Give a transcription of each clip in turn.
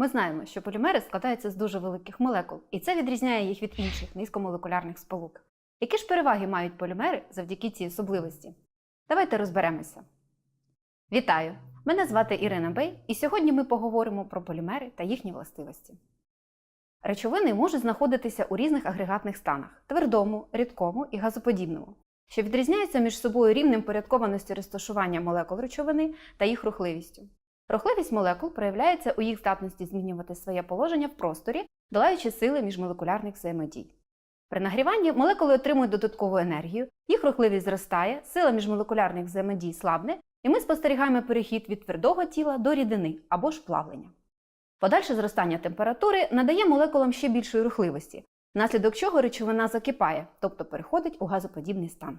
Ми знаємо, що полімери складаються з дуже великих молекул, і це відрізняє їх від інших низькомолекулярних сполук. Які ж переваги мають полімери завдяки цій особливості? Давайте розберемося. Вітаю! Мене звати Ірина Бей, і сьогодні ми поговоримо про полімери та їхні властивості. Речовини можуть знаходитися у різних агрегатних станах твердому, рідкому і газоподібному, що відрізняються між собою рівнем порядкованості розташування молекул речовини та їх рухливістю. Рухливість молекул проявляється у їх здатності змінювати своє положення в просторі, долаючи сили міжмолекулярних взаємодій. При нагріванні молекули отримують додаткову енергію, їх рухливість зростає, сила міжмолекулярних взаємодій слабне, і ми спостерігаємо перехід від твердого тіла до рідини або ж плавлення. Подальше зростання температури надає молекулам ще більшої рухливості, внаслідок чого речовина закипає, тобто переходить у газоподібний стан.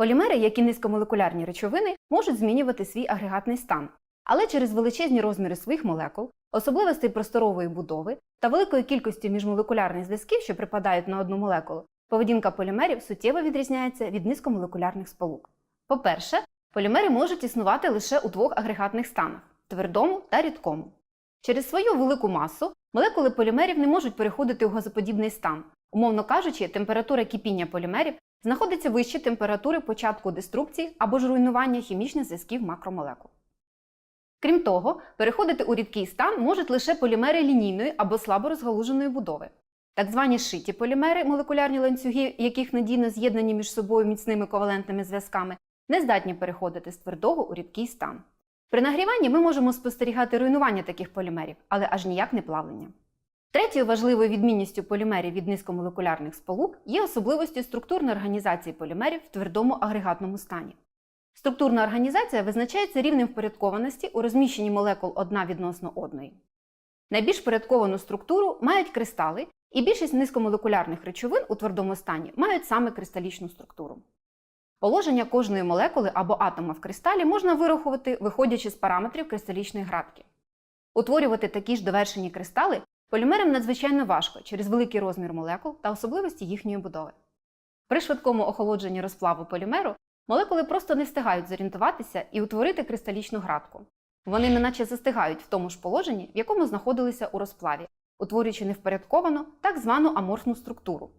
Полімери, як і низькомолекулярні речовини, можуть змінювати свій агрегатний стан, але через величезні розміри своїх молекул, особливостей просторової будови та великої кількості міжмолекулярних зв'язків, що припадають на одну молекулу, поведінка полімерів суттєво відрізняється від низькомолекулярних сполук. По-перше, полімери можуть існувати лише у двох агрегатних станах твердому та рідкому. Через свою велику масу молекули полімерів не можуть переходити у газоподібний стан. Умовно кажучи, температура кипіння полімерів знаходиться вище температури початку деструкції або ж руйнування хімічних зв'язків макромолекул. Крім того, переходити у рідкий стан можуть лише полімери лінійної або слабо розгалуженої будови. Так звані шиті полімери, молекулярні ланцюги, яких надійно з'єднані між собою міцними ковалентними зв'язками, не здатні переходити з твердого у рідкий стан. При нагріванні ми можемо спостерігати руйнування таких полімерів, але аж ніяк не плавлення. Третьою важливою відмінністю полімерів від низькомолекулярних сполук є особливості структурної організації полімерів в твердому агрегатному стані. Структурна організація визначається рівнем впорядкованості у розміщенні молекул одна відносно одної. Найбільш впорядковану структуру мають кристали, і більшість низькомолекулярних речовин у твердому стані мають саме кристалічну структуру. Положення кожної молекули або атома в кристалі можна вирахувати, виходячи з параметрів кристалічної градки. Утворювати такі ж довершені кристали полімерам надзвичайно важко через великий розмір молекул та особливості їхньої будови. При швидкому охолодженні розплаву полімеру молекули просто не встигають зорієнтуватися і утворити кристалічну градку. Вони неначе застигають в тому ж положенні, в якому знаходилися у розплаві, утворюючи невпорядковану так звану аморфну структуру.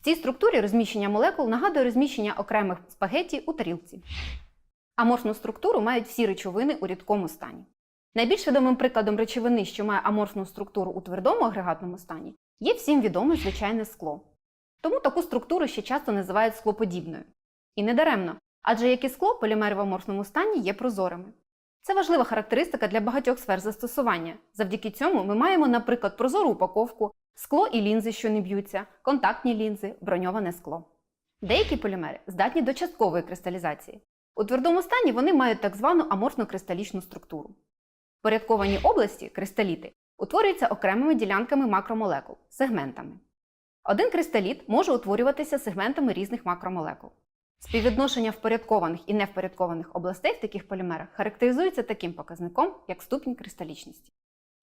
В цій структурі розміщення молекул нагадує розміщення окремих спагетті у тарілці. Аморфну структуру мають всі речовини у рідкому стані. Найбільш відомим прикладом речовини, що має аморфну структуру у твердому агрегатному стані, є всім відоме звичайне скло. Тому таку структуру ще часто називають склоподібною. І не даремно, адже як і скло, полімери в аморфному стані є прозорими. Це важлива характеристика для багатьох сфер застосування. Завдяки цьому ми маємо, наприклад, прозору упаковку, скло і лінзи, що не б'ються, контактні лінзи, броньоване скло. Деякі полімери здатні до часткової кристалізації. У твердому стані вони мають так звану аморфну кристалічну структуру. Порядковані області кристаліти утворюються окремими ділянками макромолекул сегментами. Один кристаліт може утворюватися сегментами різних макромолекул. Співвідношення впорядкованих і невпорядкованих областей в таких полімерах характеризується таким показником, як ступінь кристалічності.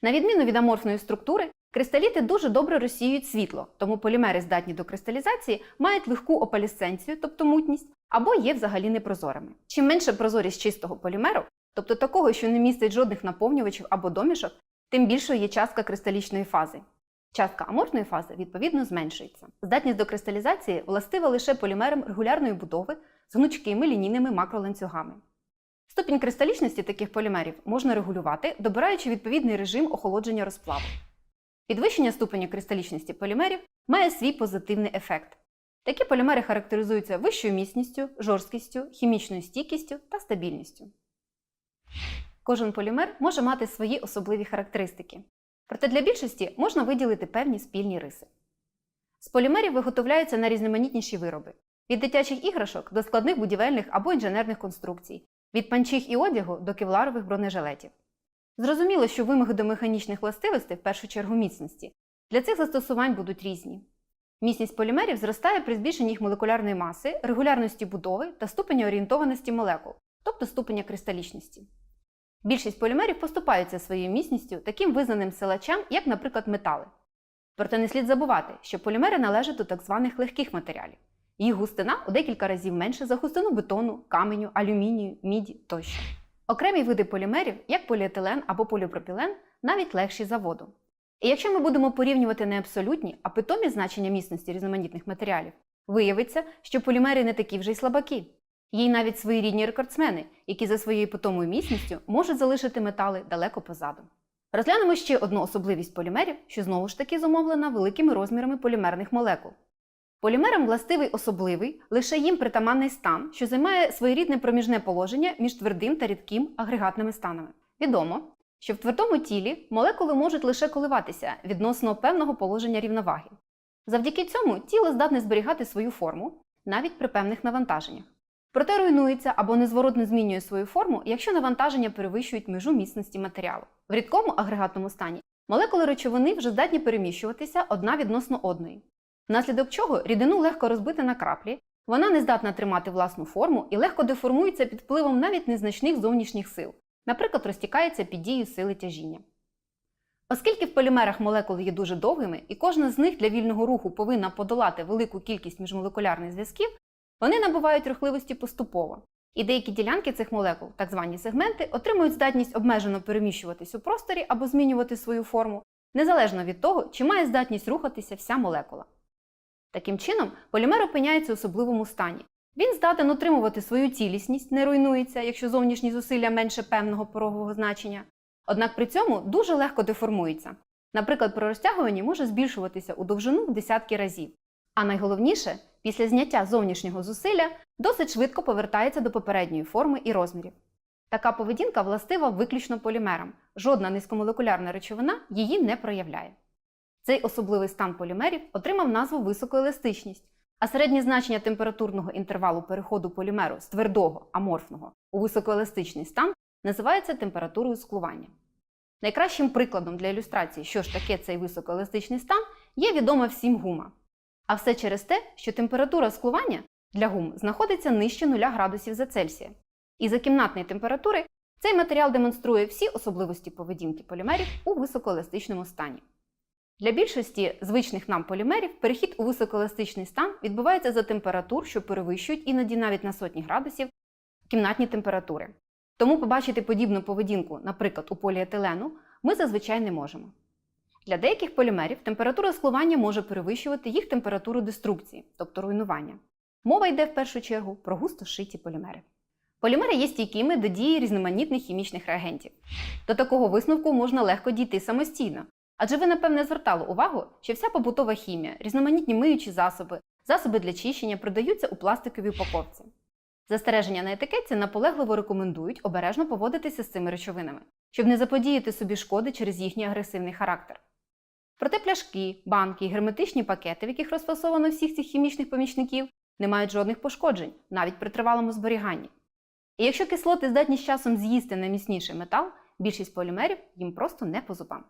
На відміну від аморфної структури, кристаліти дуже добре розсіюють світло, тому полімери, здатні до кристалізації, мають легку опалісценцію, тобто мутність, або є взагалі непрозорими. Чим менша прозорість чистого полімеру, тобто такого, що не містить жодних наповнювачів або домішок, тим більшою є частка кристалічної фази. Частка аморфної фази, відповідно, зменшується. Здатність до кристалізації властива лише полімерам регулярної будови з гнучкими лінійними макроланцюгами. Ступінь кристалічності таких полімерів можна регулювати, добираючи відповідний режим охолодження розплаву. Підвищення ступеня кристалічності полімерів має свій позитивний ефект. Такі полімери характеризуються вищою міцністю, жорсткістю, хімічною стійкістю та стабільністю. Кожен полімер може мати свої особливі характеристики. Проте для більшості можна виділити певні спільні риси. З полімерів виготовляються найрізноманітніші вироби від дитячих іграшок до складних будівельних або інженерних конструкцій, від панчих і одягу до кевларових бронежилетів. Зрозуміло, що вимоги до механічних властивостей, в першу чергу міцності, для цих застосувань будуть різні. Міцність полімерів зростає при збільшенні їх молекулярної маси, регулярності будови та ступеня орієнтованості молекул, тобто ступеня кристалічності. Більшість полімерів поступаються своєю міцністю таким визнаним силачам, як, наприклад, метали. Проте не слід забувати, що полімери належать до так званих легких матеріалів. Їх густина у декілька разів менше за густину бетону, каменю, алюмінію, міді тощо. Окремі види полімерів, як поліетилен або поліпропілен, навіть легші за воду. І якщо ми будемо порівнювати не абсолютні, а питомі значення міцності різноманітних матеріалів, виявиться, що полімери не такі вже й слабаки. Є й навіть своєрідні рекордсмени, які за своєю питомою міцністю можуть залишити метали далеко позаду. Розглянемо ще одну особливість полімерів, що знову ж таки зумовлена великими розмірами полімерних молекул. Полімерам властивий особливий, лише їм притаманний стан, що займає своєрідне проміжне положення між твердим та рідким агрегатними станами. Відомо, що в твердому тілі молекули можуть лише коливатися відносно певного положення рівноваги. Завдяки цьому тіло здатне зберігати свою форму навіть при певних навантаженнях. Проте руйнується або незворотно змінює свою форму, якщо навантаження перевищують межу міцності матеріалу. В рідкому агрегатному стані молекули речовини вже здатні переміщуватися одна відносно одної, внаслідок чого рідину легко розбити на краплі, вона не здатна тримати власну форму і легко деформується під впливом навіть незначних зовнішніх сил, наприклад, розтікається під дією сили тяжіння. Оскільки в полімерах молекули є дуже довгими, і кожна з них для вільного руху повинна подолати велику кількість міжмолекулярних зв'язків, вони набувають рухливості поступово, і деякі ділянки цих молекул, так звані сегменти, отримують здатність обмежено переміщуватись у просторі або змінювати свою форму, незалежно від того, чи має здатність рухатися вся молекула. Таким чином, полімер опиняється у особливому стані. Він здатен утримувати свою цілісність, не руйнується, якщо зовнішні зусилля менше певного порогового значення, однак при цьому дуже легко деформується. Наприклад, при розтягуванні може збільшуватися у довжину в десятки разів. А найголовніше, після зняття зовнішнього зусилля досить швидко повертається до попередньої форми і розмірів. Така поведінка властива виключно полімерам. Жодна низькомолекулярна речовина її не проявляє. Цей особливий стан полімерів отримав назву високоеластичність, а середнє значення температурного інтервалу переходу полімеру з твердого аморфного у високоеластичний стан називається температурою склування. Найкращим прикладом для ілюстрації, що ж таке цей високоеластичний стан, є відома всім гума. А все через те, що температура склування для гум знаходиться нижче 0 градусів за Цельсія. І за кімнатної температури цей матеріал демонструє всі особливості поведінки полімерів у високоеластичному стані. Для більшості звичних нам полімерів перехід у високоеластичний стан відбувається за температур, що перевищують іноді навіть на сотні градусів кімнатні температури. Тому побачити подібну поведінку, наприклад, у поліетилену, ми зазвичай не можемо. Для деяких полімерів температура склування може перевищувати їх температуру деструкції, тобто руйнування. Мова йде в першу чергу про густо шиті полімери. Полімери є стійкими до дії різноманітних хімічних реагентів. До такого висновку можна легко дійти самостійно. Адже ви, напевне, звертали увагу, що вся побутова хімія, різноманітні миючі засоби, засоби для чищення продаються у пластиковій упаковці. Застереження на етикетці наполегливо рекомендують обережно поводитися з цими речовинами, щоб не заподіяти собі шкоди через їхній агресивний характер. Проте пляшки, банки і герметичні пакети, в яких розфасовано всіх цих хімічних помічників, не мають жодних пошкоджень, навіть при тривалому зберіганні. І якщо кислоти здатні з часом з'їсти найміцніший метал, більшість полімерів їм просто не по зубам.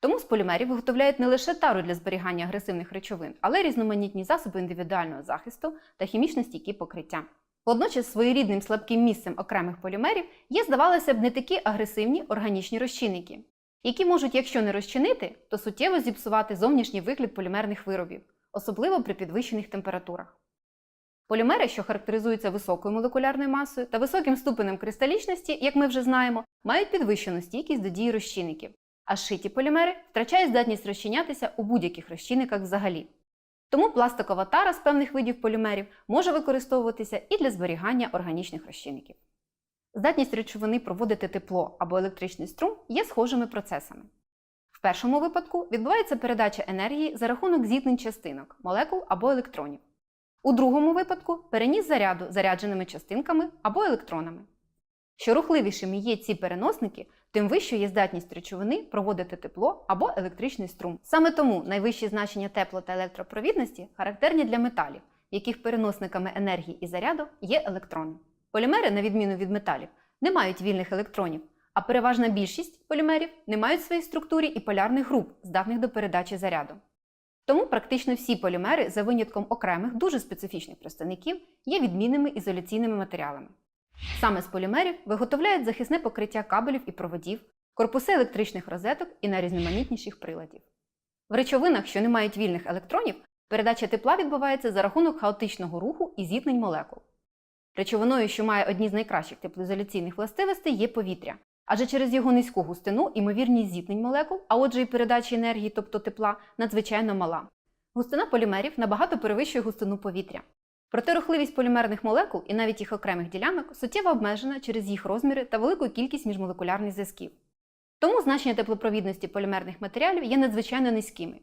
Тому з полімерів виготовляють не лише тару для зберігання агресивних речовин, але й різноманітні засоби індивідуального захисту та хімічно стійкі покриття. Водночас своєрідним слабким місцем окремих полімерів є, здавалося б, не такі агресивні органічні розчинники, які можуть, якщо не розчинити, то суттєво зіпсувати зовнішній вигляд полімерних виробів, особливо при підвищених температурах. Полімери, що характеризуються високою молекулярною масою та високим ступенем кристалічності, як ми вже знаємо, мають підвищену стійкість до дії розчинників, а шиті полімери втрачають здатність розчинятися у будь-яких розчинниках взагалі. Тому пластикова тара з певних видів полімерів може використовуватися і для зберігання органічних розчинників. Здатність речовини проводити тепло або електричний струм є схожими процесами. В першому випадку відбувається передача енергії за рахунок зіткнень частинок, молекул або електронів. У другому випадку переніс заряду зарядженими частинками або електронами. Що рухливішими є ці переносники, тим вищою є здатність речовини проводити тепло або електричний струм. Саме тому найвищі значення тепло та електропровідності характерні для металів, яких переносниками енергії і заряду є електрони. Полімери, на відміну від металів, не мають вільних електронів, а переважна більшість полімерів не мають в своїй структурі і полярних груп, здатних до передачі заряду. Тому практично всі полімери, за винятком окремих дуже специфічних представників, є відмінними ізоляційними матеріалами. Саме з полімерів виготовляють захисне покриття кабелів і проводів, корпуси електричних розеток і найрізноманітніших приладів. В речовинах, що не мають вільних електронів, передача тепла відбувається за рахунок хаотичного руху і зіткнень молекул. Речовиною, що має одні з найкращих теплоізоляційних властивостей, є повітря. Адже через його низьку густину імовірність зіткнень молекул, а отже і передачі енергії, тобто тепла, надзвичайно мала. Густина полімерів набагато перевищує густину повітря. Проте рухливість полімерних молекул і навіть їх окремих ділянок суттєво обмежена через їх розміри та велику кількість міжмолекулярних зв'язків. Тому значення теплопровідності полімерних матеріалів є надзвичайно низькими.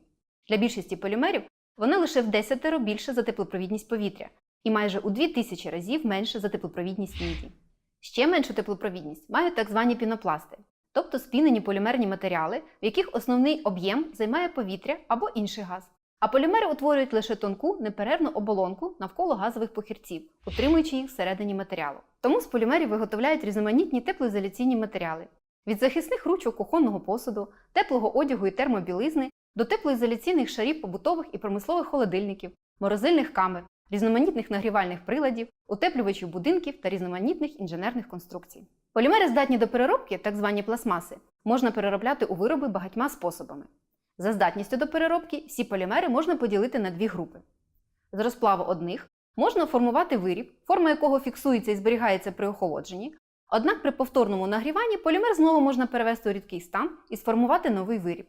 Для більшості полімерів вони лише в 10 більше за теплопровідність повітря і майже у 2000 разів менше за теплопровідність міді. Ще меншу теплопровідність мають так звані пінопласти, тобто спінені полімерні матеріали, в яких основний об'єм займає повітря або інший газ. А полімери утворюють лише тонку неперервну оболонку навколо газових похірців, утримуючи їх всередині матеріалу. Тому з полімерів виготовляють різноманітні теплоізоляційні матеріали від захисних ручок кухонного посуду, теплого одягу і термобілизни до теплоізоляційних шарів побутових і промислових холодильників, морозильних камер, різноманітних нагрівальних приладів, утеплювачів будинків та різноманітних інженерних конструкцій. Полімери здатні до переробки, так звані пластмаси, можна переробляти у вироби багатьма способами. За здатністю до переробки всі полімери можна поділити на дві групи. З розплаву одних можна формувати виріб, форма якого фіксується і зберігається при охолодженні, однак при повторному нагріванні полімер знову можна перевести у рідкий стан і сформувати новий виріб.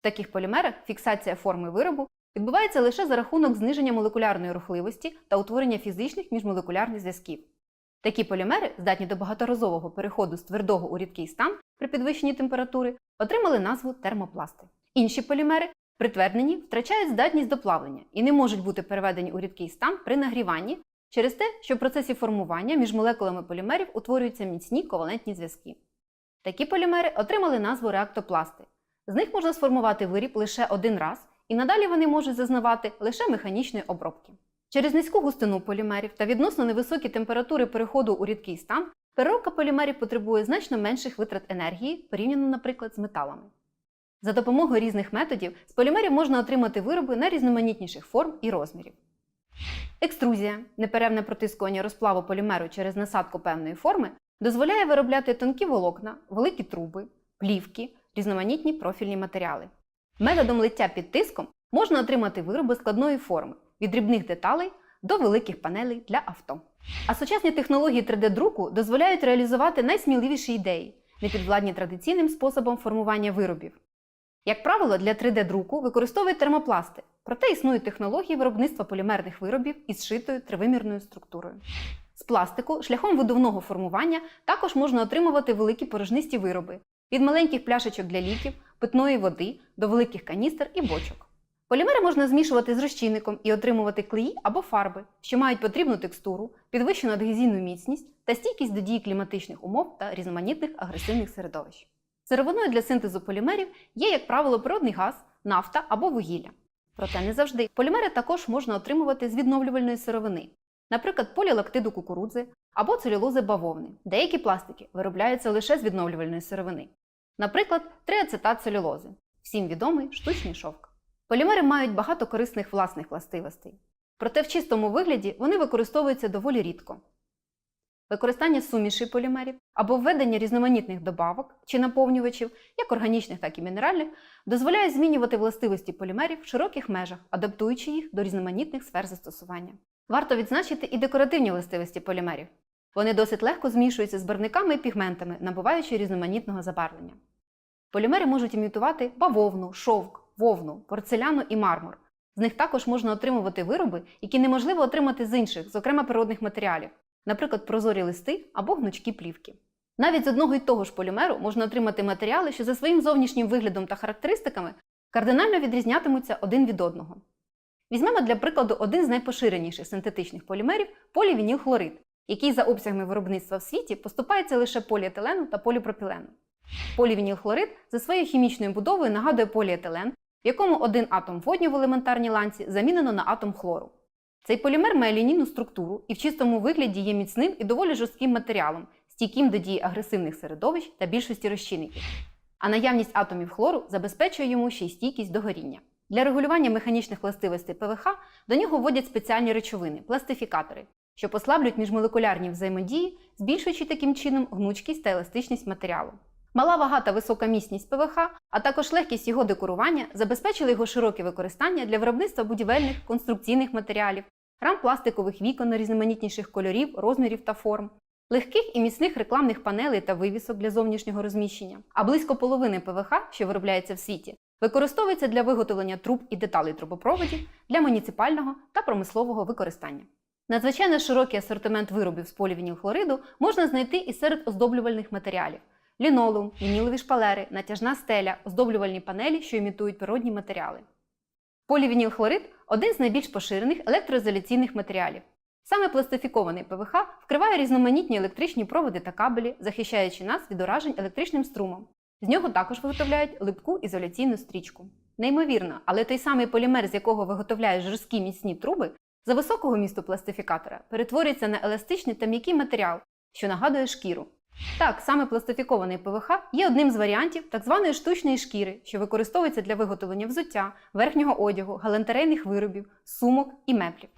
В таких полімерах фіксація форми виробу відбувається лише за рахунок зниження молекулярної рухливості та утворення фізичних міжмолекулярних зв'язків. Такі полімери, здатні до багаторазового переходу з твердого у рідкий стан при підвищенні температури, отримали назву термопласти. Інші полімери, притверднені, втрачають здатність до плавлення і не можуть бути переведені у рідкий стан при нагріванні через те, що в процесі формування між молекулами полімерів утворюються міцні ковалентні зв'язки. Такі полімери отримали назву реактопласти. З них можна сформувати виріб лише один раз, і надалі вони можуть зазнавати лише механічної обробки. Через низьку густину полімерів та відносно невисокі температури переходу у рідкий стан переробка полімерів потребує значно менших витрат енергії порівняно, наприклад, з металами. За допомогою різних методів з полімерів можна отримати вироби найрізноманітніших форм і розмірів. Екструзія неперервне протискування розплаву полімеру через насадку певної форми дозволяє виробляти тонкі волокна, великі труби, плівки, різноманітні профільні матеріали. Методом лиття під тиском можна отримати вироби складної форми від дрібних деталей до великих панелей для авто. А сучасні технології 3D-друку дозволяють реалізувати найсміливіші ідеї, непідвладні традиційним способом формування виробів. Як правило, для 3D-друку використовують термопласти, проте існують технології виробництва полімерних виробів із зшитою тривимірною структурою. З пластику шляхом видувного формування також можна отримувати великі порожнисті вироби від маленьких пляшечок для ліків, питної води до великих каністр і бочок. Полімери можна змішувати з розчинником і отримувати клеї або фарби, що мають потрібну текстуру, підвищену адгезійну міцність та стійкість до дії кліматичних умов та різноманітних агресивних середовищ. Сировиною для синтезу полімерів є, як правило, природний газ, нафта або вугілля. Проте не завжди. Полімери також можна отримувати з відновлювальної сировини, наприклад, полілактиду кукурудзи або целюлози бавовни. Деякі пластики виробляються лише з відновлювальної сировини, наприклад, триацетат целюлози, всім відомий штучний шовк. Полімери мають багато корисних власних властивостей, проте в чистому вигляді вони використовуються доволі рідко. Використання сумішей полімерів або введення різноманітних добавок чи наповнювачів, як органічних, так і мінеральних, дозволяє змінювати властивості полімерів в широких межах, адаптуючи їх до різноманітних сфер застосування. Варто відзначити і декоративні властивості полімерів. Вони досить легко змішуються з барвниками і пігментами, набуваючи різноманітного забарвлення. Полімери можуть імітувати бавовну, шовк, вовну, порцеляну і мармур. З них також можна отримувати вироби, які неможливо отримати з інших, зокрема природних матеріалів, наприклад, прозорі листи або гнучкі плівки. Навіть з одного й того ж полімеру можна отримати матеріали, що за своїм зовнішнім виглядом та характеристиками кардинально відрізнятимуться один від одного. Візьмемо для прикладу один з найпоширеніших синтетичних полімерів полівінілхлорид, який за обсягами виробництва в світі поступається лише поліетилену та поліпропілену. Полівінілхлорид за своєю хімічною будовою нагадує поліетилен, в якому один атом водню в елементарній ланці замінено на атом хлору. Цей полімер має лінійну структуру і в чистому вигляді є міцним і доволі жорстким матеріалом, стійким до дії агресивних середовищ та більшості розчинників. А наявність атомів хлору забезпечує йому ще й стійкість до горіння. Для регулювання механічних властивостей ПВХ до нього вводять спеціальні речовини пластифікатори, що послаблюють міжмолекулярні взаємодії, збільшуючи таким чином гнучкість та еластичність матеріалу. Мала вага та висока міцність ПВХ, а також легкість його декорування забезпечили його широке використання для виробництва будівельних конструкційних матеріалів, рам пластикових вікон різноманітніших кольорів, розмірів та форм, легких і міцних рекламних панелей та вивісок для зовнішнього розміщення, а близько половини ПВХ, що виробляється в світі, використовується для виготовлення труб і деталей трубопроводів для муніципального та промислового використання. Надзвичайно широкий асортимент виробів з полівінілхлориду можна знайти і серед оздоблювальних матеріалів: лінолеум, вінілові шпалери, натяжна стеля, оздоблювальні панелі, що імітують природні матеріали. Полівінілхлорид один з найбільш поширених електроізоляційних матеріалів. Саме пластифікований ПВХ вкриває різноманітні електричні проводи та кабелі, захищаючи нас від уражень електричним струмом. З нього також виготовляють липку ізоляційну стрічку. Неймовірно, але той самий полімер, з якого виготовляють жорсткі міцні труби, за високого місту пластифікатора перетворюється на еластичний та м'який матеріал, що нагадує шкіру. Так, саме пластифікований ПВХ є одним з варіантів так званої штучної шкіри, що використовується для виготовлення взуття, верхнього одягу, галантерейних виробів, сумок і меблів.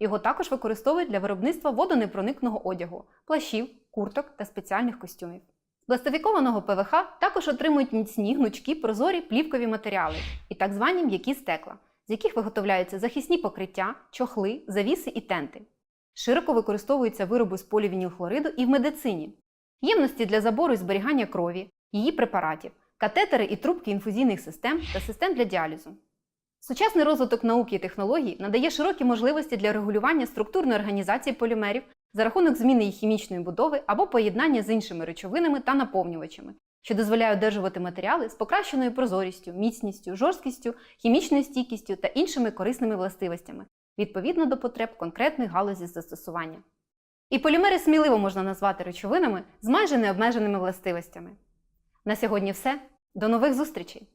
Його також використовують для виробництва водонепроникного одягу, плащів, курток та спеціальних костюмів. З пластифікованого ПВХ також отримують міцні гнучкі прозорі плівкові матеріали і так звані м'які стекла, з яких виготовляються захисні покриття, чохли, завіси і тенти. Широко використовуються вироби з полівінілхлориду і в медицині, ємності для забору і зберігання крові, її препаратів, катетери і трубки інфузійних систем та систем для діалізу. Сучасний розвиток науки і технологій надає широкі можливості для регулювання структурної організації полімерів за рахунок зміни їх хімічної будови або поєднання з іншими речовинами та наповнювачами, що дозволяє одержувати матеріали з покращеною прозорістю, міцністю, жорсткістю, хімічною стійкістю та іншими корисними властивостями відповідно до потреб конкретної галузі застосування. І полімери сміливо можна назвати речовинами з майже необмеженими властивостями. На сьогодні все. До нових зустрічей!